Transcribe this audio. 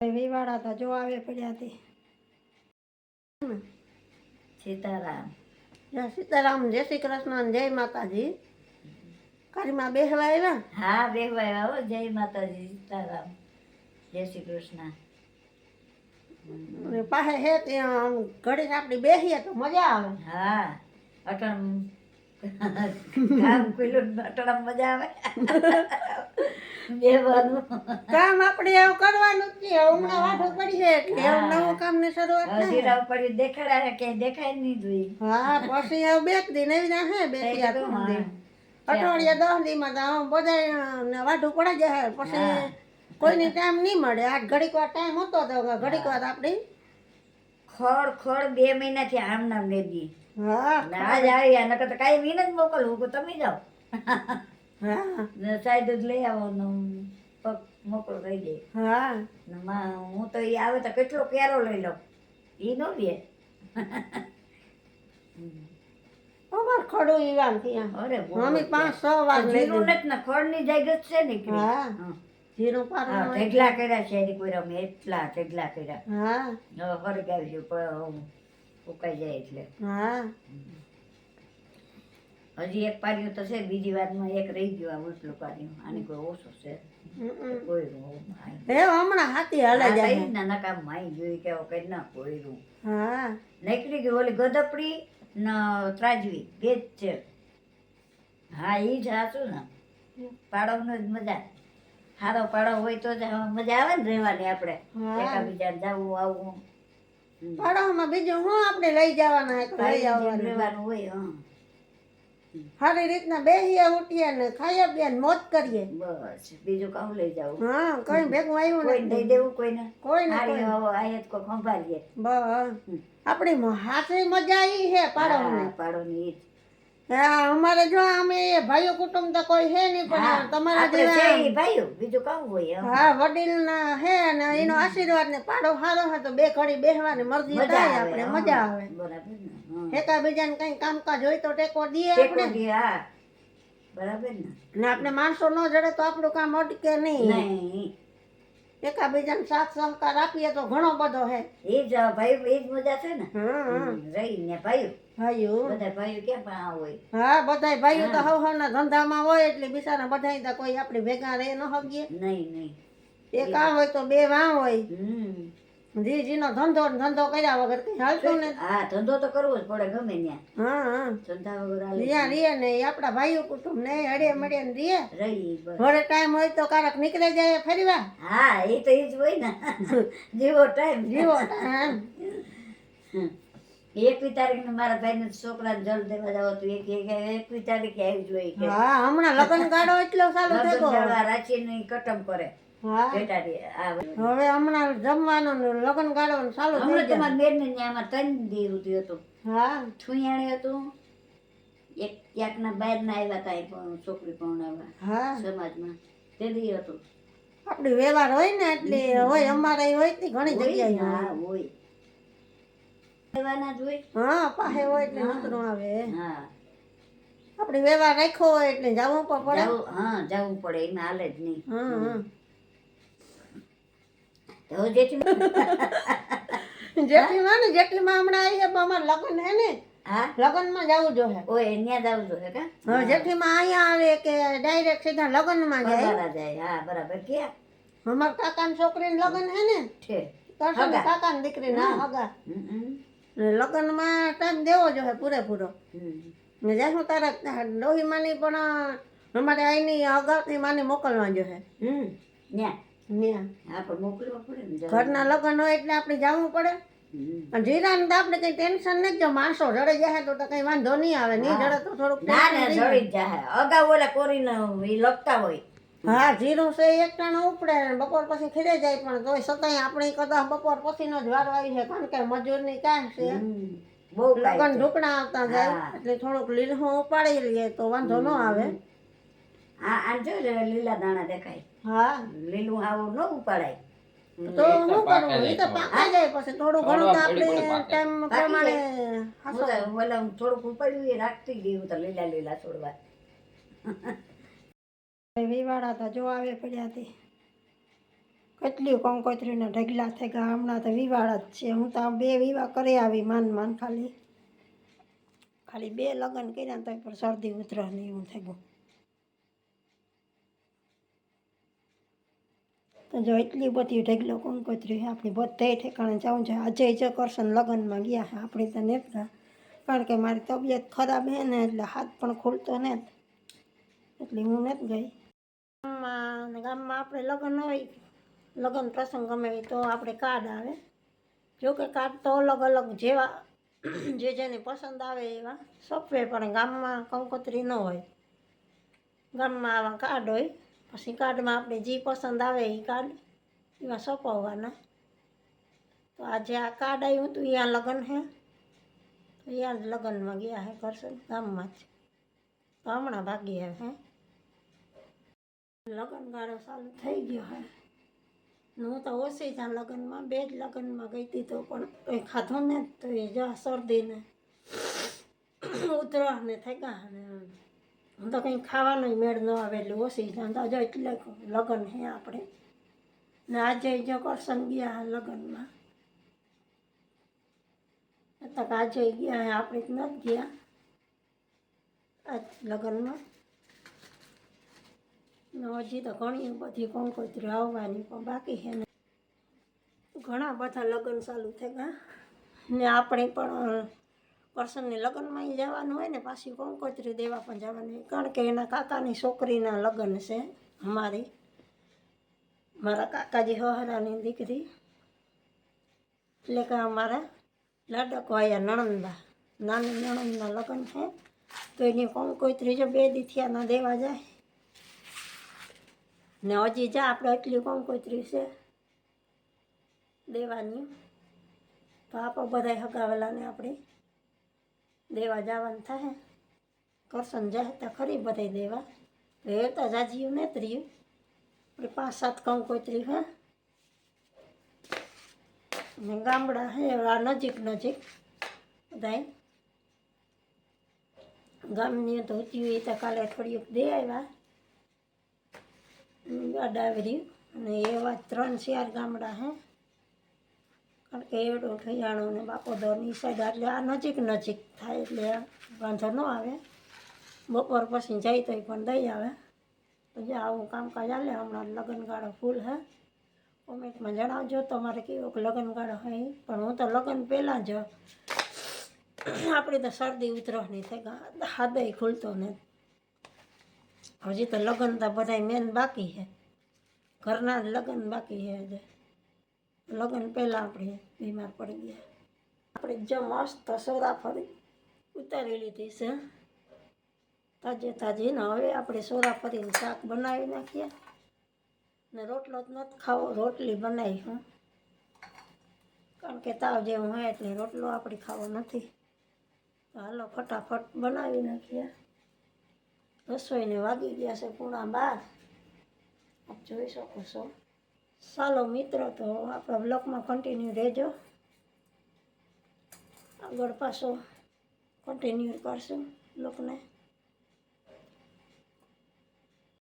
વિવાળા તો જો આવે પડ્યા તે. સીતારામ. જય સીતારામ જય શ્રી કૃષ્ણ જય માતાજી. કારીમાં બેહવા આવ્યા? હા બેહવાય હો જય માતાજી સીતારામ. જય શ્રી કૃષ્ણ. પાસે હે ત્યાં ઘડીક આપણી બેસીએ તો મજા આવે. હા અટણ કામ પેલું અટણ મજા આવે. કામ આપણે એવું કરવાનું જ છે. હમણાં વાઢો પડી જાય એટલે એવું નવું કામની શરૂઆત ના રાવ પડી દેખાડા કે દેખાય નહીં જોઈ હા પછી એવું બે દિન એવી ના હે બે અઠવાડિયા દસ દીમાં તો બધા ને વાઢું પડી જાય. પછી કોઈને ટાઈમ નહીં મળે. આ ઘડીક વાર ટાઈમ હતો તો ઘડીક વાર આપણે ખડ ખોડ બે મહિનાથી આમ નામ લેતી હા ને આજ આવી નકર તો કાંઈ વિનંત મોકલું મોકલવું તમે જાઓ. હા. સાઈડ જ લઈ આવો ને પગ મોકલો થઈ જાય હા. હું તો એ આવે તો કેટલો કેરો લઈ લઉં. એ નો બે અમાર ખડું ઈવાન ત્યાં. અરે મમ્મી પાંચ છ વાર જીરું નથી ને ખોળની જાગત છે નીકળી. હા. હા. જીરું હા, ઢેગલા કર્યા છે એની કોઈ રમે એટલા ઢેગલા કર્યા. હા. હવે ફરક આવી ઉકાઈ જાય એટલે. હા. હજી એક પાર્યું તો છે બીજી વાતમાં એક રહી ગયું આ ઉસલું પાર્યું. આને કોઈ ઓછું છે. કોઈ હમણાં હાથી હલે જાય. ના નકામ માઈ જોઈ કે કઈ ના કોઈ હા. નીકળી ગઈ ઓલી ગદપડી ને ત્રાજવી બે જ છે. હા એ જ હાચું ને. પાડવનો જ મજા. સારો પાડો હોય તો જ મજા આવે ને રહેવાની આપણે. એકાબીજાને જવું આવવું. પાડોમાં બીજું હું આપણે લઈ જવાના લઈ જવાનું રહેવાનું હોય હા. સારી રીતના બેહીએ ઉઠીએ ને ખાઈએ પીએ ને મોજ કરીએ. બસ. બીજું કામ લઈ જાવ હા કઈ ભેગું આવ્યું કોઈ દઈ દેવું કોઈને? કોઈ. ના કોઈ આયત કોઈ સંભાળીએ. બસ. આપણી હાથે મજા ઈ હે પાડોની પાડોની હા અમારે જો અમે ભાઈઓ કુટુંબ તો કોઈ હે નહીં પણ તમારા જેવા ભાઈઓ બીજું કામ હોય હા વડીલ ના હે ને એનો આશીર્વાદ ને પાડો સારો હતો તો બે ઘડી બેહવાની મરજી થાય આપણે મજા આવે. બરાબર હા. બીજાને કઈ કામકાજ હોય તો ટેકો દઈએ ટેકો આપણે. દે, હા. બરાબર ને? ને આપણે માણસો ન જડે તો આપણું કામ અટકે નહીં. નહીં. એકા બીજાને સાથ સહકાર આપીએ તો ઘણો બધો હે. એ જ ભાઈ એ જ મજા છે ને? હમ રહી ને ભાઈ ભાઈઓ. બધા ભાઈઓ ક્યાં પણ હોય? હા બધાય ભાઈઓ તો હવ હવના ધંધામાં હોય એટલે બિચારા બધા તો કોઈ આપણે ભેગા રહે ન હગીએ નહીં નહીં. એક આ હોય તો બે વા હોય. હમ. જી જીનો ધંધો ધંધો કર્યા વગર કઈ હાલતું ને હા ધંધો તો કરવો જ પડે ગમે ત્યાં. હા હા. ધંધા વગર હાલે ત્યાં રીએ ને આપણા ભાઈઓ કુટુંબ ને હડે મળે ને રીએ રહી ઘરે ટાઈમ હોય તો કારક નીકળે જાય ફરીવા હા એ તો એ જ હોય ને. જેવો ટાઈમ જીવો ટાઈમ એકવી તારીખ મારા ભાઈ ને છોકરાને જલ દેવા જાવ તો એક એક એકવી તારીખે આવી જોઈએ હા હમણાં લગ્ન ગાળો એટલો સારો થયો. રાખીને કટમ કરે. હવે હમણાં જમવાનું ને લગ્ન ગાળો ને ચાલુ હમણાં તમારા બેન ને આમાં ત્રણ દી સુધી હતું. હા. ઠુયાણે હતું. એક ક્યાંકના બહારના આવ્યા હતા પણ છોકરી પણ હા. સમાજમાં. તે દી હતું. આપણી વ્યવહાર હોય ને એટલે હોય અમારે હોય તે ઘણી જગ્યાએ હા હોય. રહેવાના જ હોય. હા પાસે હોય એટલે નકરું આવે. હા. આપણી વ્યવહાર રાખ્યો હોય એટલે જવું પણ પડે. હા જવું પડે એમાં હાલે જ નહીં. હા હા તો જેથી જેટલીમાં ને જેટલીમાં હમણાં આવી છે પણ અમારે લગ્ન હે ને? હા? લગ્નમાં જવું જોઈએ ઓય ત્યાં જવું જોઈએ કા? હવે જેટલીમાં અહીંયા આવે કે ડાયરેક્ટ સીધા લગ્નમાં જાય? જાય હા બરાબર ક્યાં? અમારા કાકાની છોકરીને લગ્ન હે ને? છે. ને કાકાની દીકરી ના હગા. લગ્નમાં લગ્નમાં ટાઈમ દેવો જોઈએ પૂરેપૂરો. ને જાશું તારા ડોહીમાની પણ અમારે અહીંની અગાઉથી માની મોકલવા જોઈએ હમ ત્યાં ને. ઘરના લગ્ન હોય એટલે આપણે જવું પડે. અને જીરાને તો આપણે કઈ ટેન્શન નથી. જો માણસો જડે જાય તો કઈ વાંધો નહીં આવે. નહીં જડે તો થોડુંક ના ના જડી જાય. અગાઉ ઓલા કોરીને ઈ લખતા હોય. હા જીરું છે એક ટાણું ઉપડે બપોર પછી ખીરે જાય. પણ તોય છતાંય આપણે કદાચ બપોર પછીનો જ વારો આવી છે કારણ કે મજૂરની કાંઈ છે. બહુ લગન. ઢોકણા આવતા જાય એટલે થોડુંક લીલું ઉપાડી લઈએ તો વાંધો ન આવે. આ આ જો લે, લીલા દાણા દેખાય. હા. લીલું આવું ન ઉપાડાય. તો શું કરવું? એ તો પાકા જાય પછી થોડું ઘણું તો આપણે ટાઈમ પ્રમાણે હું થોડુંક ઉપાડ્યું એ રાખતી ગઈ હું તો લીલા લીલા છોડવા. વિવાળા તો જો આવે પડ્યા તે કેટલી કંકોત્રીના ઢગલા થઈ ગયા હમણાં તો વિવાળ જ છે. હું તો બે વિવાહ કરી આવી માન માન ખાલી. ખાલી બે લગ્ન કર્યા તો પણ શરદી ઉતરા નહીં એવું થઈ ગયું. જો એટલી બધી ઢગલો કંકોત્રી આપણી બધે ઠેકાણે જવું છે. અજય જ કરશન લગ્નમાં ગયા છે આપણી તો નેતા કારણ કે મારી તબિયત ખરાબ હે ને એટલે હાથ પણ ખુલતો ને એટલે હું નથી ગઈ. ગામમાં ગામમાં આપણે લગ્ન હોય. લગ્ન પ્રસંગ ગમે તો આપણે કાર્ડ આવે. જો કે કાર્ડ તો અલગ અલગ જેવા, જે જેને પસંદ આવે એવા. સોંપવે પણ ગામમાં કંકોત્રી ન હોય. ગામમાં આવા કાર્ડ હોય. પછી કાર્ડમાં આપણે જે પસંદ આવે એ કાર્ડ એવા સોંપાવવાના તો આજે આ કાર્ડ આવ્યું હતું અહીંયા લગ્ન હે. અહીંયા જ લગ્નમાં ગયા હે કરશન ગામમાં જ. તો હમણાં ભાગી હે લગ્ન ગાળો ચાલુ થઈ ગયો હે. હું તો ઓછી ત્યાં લગ્નમાં, બે જ લગ્નમાં ગઈ હતી તો પણ કંઈ ખાધું ને તો એ જો શરદીને ઉધરસ ને થઈ ગયા હું તો કંઈ ખાવાનો મેળ ન આવે એટલે ઓછી તો જો એટલે લગ્ન હે આપણે. ને આજે જો કરશન ગયા લગ્નમાં. તો કે આજે ગયા હે, આપણે જ નથી ગયા. આજ લગ્નમાં. હજી તો ઘણી બધી કંકોત્રી આવવાની, પણ બાકી છે ને. ઘણા બધા લગ્ન ચાલુ થયા. ને આપણે પણ પર્સનની લગ્નમાં જવાનું હોય ને, પાછી કંકોત્રી દેવા પણ જવાનું હોય. કારણ કે એના કાકાની છોકરીના લગ્ન છે અમારી. મારા કાકાજી હહરાની દીકરી. એટલે કે અમારા લાડકવાયા નણંદા નાની નણંદના લગ્ન છે. તો એની કંકોત્રી જો બે દીથિયાના દેવા જાય. ને હજી જા, આપણે એટલી કંકોત્રી છે દેવાની. તો આપણે બધા હગાવેલાને આપણે. દેવા જવાનું થાય કરશન જાય તો ખરી બધા દેવા. એ તો જાજીયું ને ત્રીયું. આપણે પાંચ સાત કંકોત્રી હે. ને ગામડા હે, આ નજીક નજીક બધાય. ગામની તો હતી હોય તો કાલે થોડીક દે આવ્યા ગાડાવરી અને એવા ત્રણ ચાર ગામડા હે. કારણ કે એવડો ઠૈયાણો ને બાપોદરની સાઈડ એટલે આ નજીક નજીક થાય એટલે વાંધો ન આવે. બપોર પછી જાય તોય પણ દઈ આવે. પછી આવું કામકાજ હાલે, હમણાં લગ્નગાળો ફૂલ હે. કોમેન્ટમાં જણાવજો તમારે કેવો લગ્નગાળો હોય પણ હું તો લગ્ન પહેલાં જ આપણી તો શરદી ઉતરવાની થઈ હાદય ખુલતો ને હજી તો લગ્ન તો બધા મેન બાકી છે ઘરના લગ્ન બાકી છે લગ્ન પહેલાં આપણે બીમાર પડી ગયા. આપણે જો મસ્ત સોરાફરી ઉતારી લીધી છે. તાજે તાજી ને હવે આપણે સોરાફરીનું ફરીને શાક બનાવી નાખીએ. ને રોટલો જ નથી ખાવો, રોટલી બનાવી હું. કારણ કે તાવ જેવું હોય એટલે રોટલો આપણે ખાવો નથી. તો હાલો ફટાફટ બનાવી નાખીએ. રસોઈને વાગી ગયા છે પૂણા બાર. આપ જોઈ શકો છો. ચાલો મિત્રો તો આપણા બ્લોગમાં કન્ટિન્યુ રહેજો. આગળ પાછો કન્ટિન્યુ કરશું બ્લોગને